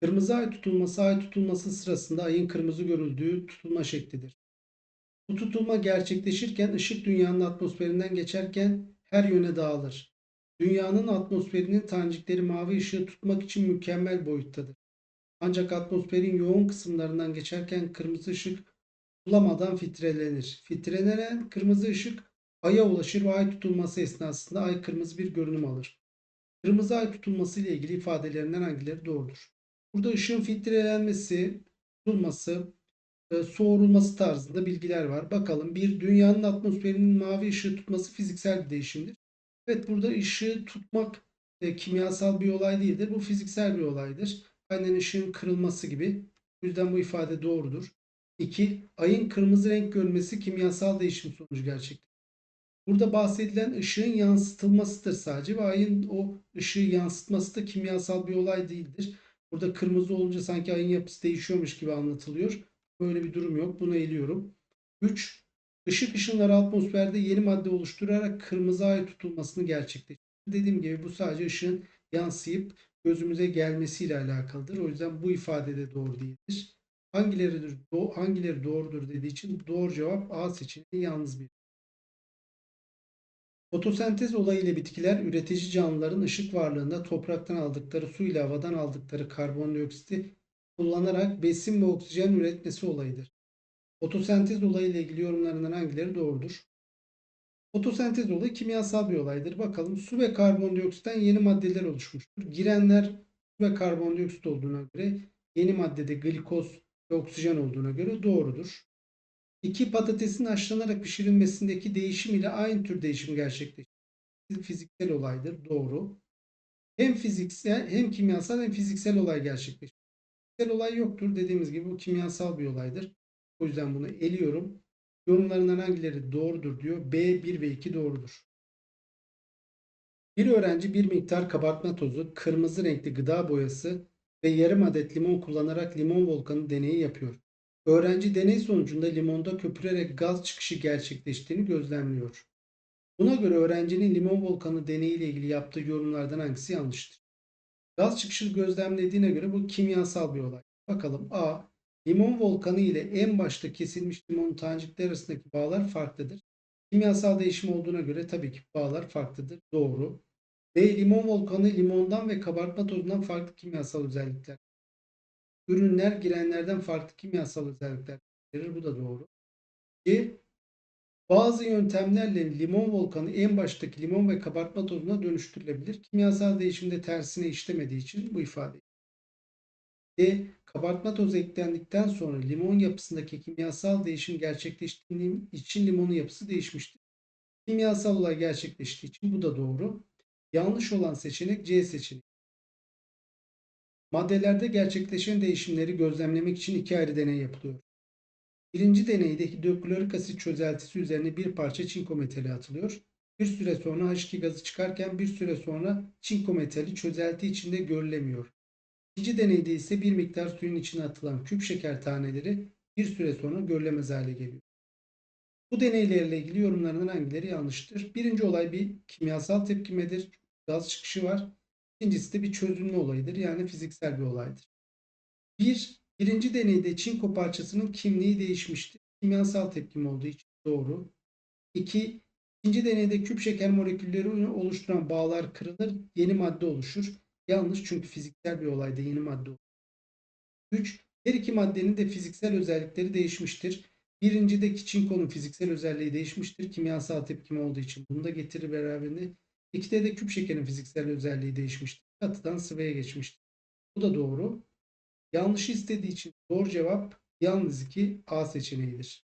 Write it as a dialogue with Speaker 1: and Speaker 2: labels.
Speaker 1: Kırmızı ay tutulması ay tutulması sırasında ayın kırmızı görüldüğü tutulma şeklidir. Bu tutulma gerçekleşirken ışık dünyanın atmosferinden geçerken her yöne dağılır. Dünyanın atmosferinin tanecikleri mavi ışığı tutmak için mükemmel boyuttadır. Ancak atmosferin yoğun kısımlarından geçerken kırmızı ışık bulamadan filtrelenir. Filtrelenen kırmızı ışık aya ulaşır ve ay tutulması esnasında ay kırmızı bir görünüm alır. Kırmızı ay tutulması ile ilgili ifadelerinden hangileri doğrudur? Burada ışığın filtrelenmesi, tutulması, e, soğurulması tarzında bilgiler var. Bakalım bir dünyanın atmosferinin mavi ışığı tutması fiziksel bir değişimdir. Evet burada ışığı tutmak e, kimyasal bir olay değildir. Bu fiziksel bir olaydır. Aynen ışığın kırılması gibi. O yüzden bu ifade doğrudur. 2. Ayın kırmızı renk görmesi kimyasal değişim sonucu gerçekleşir. Burada bahsedilen ışığın yansıtılmasıdır sadece ve ayın o ışığı yansıtması da kimyasal bir olay değildir. Burada kırmızı olunca sanki ayın yapısı değişiyormuş gibi anlatılıyor. Böyle bir durum yok. Bunu eliyorum. 3. Işık ışınları atmosferde yeni madde oluşturarak kırmızı ay tutulmasını gerçekleştirir. Dediğim gibi bu sadece ışığın yansıyıp gözümüze gelmesiyle alakalıdır. O yüzden bu ifade de doğru değildir. Hangileri, do hangileri doğrudur dediği için doğru cevap A seçeneği yalnız bir. Fotosentez olayıyla bitkiler üretici canlıların ışık varlığında topraktan aldıkları su ile havadan aldıkları karbondioksiti kullanarak besin ve oksijen üretmesi olayıdır. Fotosentez olayıyla ilgili yorumlarından hangileri doğrudur? Fotosentez olayı kimyasal bir olaydır. Bakalım su ve karbondioksitten yeni maddeler oluşmuştur. Girenler su ve karbondioksit olduğuna göre yeni maddede glikoz ve oksijen olduğuna göre doğrudur. İki patatesin haşlanarak pişirilmesindeki değişim ile aynı tür değişim gerçekleşir. Fiziksel olaydır. Doğru. Hem fiziksel hem kimyasal hem fiziksel olay gerçekleşir. Fiziksel olay yoktur. Dediğimiz gibi bu kimyasal bir olaydır. O yüzden bunu eliyorum. Yorumlarından hangileri doğrudur diyor. B 1 ve 2 doğrudur. Bir öğrenci bir miktar kabartma tozu, kırmızı renkli gıda boyası ve yarım adet limon kullanarak limon volkanı deneyi yapıyor. Öğrenci deney sonucunda limonda köpürerek gaz çıkışı gerçekleştiğini gözlemliyor. Buna göre öğrencinin limon volkanı deneyi ile ilgili yaptığı yorumlardan hangisi yanlıştır? Gaz çıkışı gözlemlediğine göre bu kimyasal bir olay. Bakalım A. Limon volkanı ile en başta kesilmiş limon tanecikleri arasındaki bağlar farklıdır. Kimyasal değişim olduğuna göre tabii ki bağlar farklıdır. Doğru. B. Limon volkanı limondan ve kabartma tozundan farklı kimyasal özellikler. Ürünler girenlerden farklı kimyasal özellikler verir. Bu da doğru. C. Bazı yöntemlerle limon volkanı en baştaki limon ve kabartma tozuna dönüştürülebilir. Kimyasal değişimde tersine işlemediği için bu ifade. D. Kabartma tozu eklendikten sonra limon yapısındaki kimyasal değişim gerçekleştiği için limonun yapısı değişmiştir. Kimyasal olay gerçekleştiği için bu da doğru. Yanlış olan seçenek C seçeneği. Maddelerde gerçekleşen değişimleri gözlemlemek için iki ayrı deney yapılıyor. Birinci deneyde hidroklorik asit çözeltisi üzerine bir parça çinko metali atılıyor. Bir süre sonra H2 gazı çıkarken bir süre sonra çinko metali çözelti içinde görülemiyor. İkinci deneyde ise bir miktar suyun içine atılan küp şeker taneleri bir süre sonra görülemez hale geliyor. Bu deneylerle ilgili yorumlarından hangileri yanlıştır? Birinci olay bir kimyasal tepkimedir. Gaz çıkışı var. İkincisi de bir çözülme olayıdır. Yani fiziksel bir olaydır. Bir, birinci deneyde çinko parçasının kimliği değişmiştir. Kimyasal tepkim olduğu için doğru. İki, ikinci deneyde küp şeker molekülleri oluşturan bağlar kırılır. Yeni madde oluşur. Yanlış çünkü fiziksel bir olayda yeni madde oluşur. 3. Her iki maddenin de fiziksel özellikleri değişmiştir. Birincideki çinkonun fiziksel özelliği değişmiştir. Kimyasal tepkim olduğu için bunu da getirir beraberinde. 2'de de küp şekerin fiziksel özelliği değişmiştir. Katıdan sıvıya geçmiştir. Bu da doğru. Yanlış istediği için doğru cevap yalnız 2 A seçeneğidir.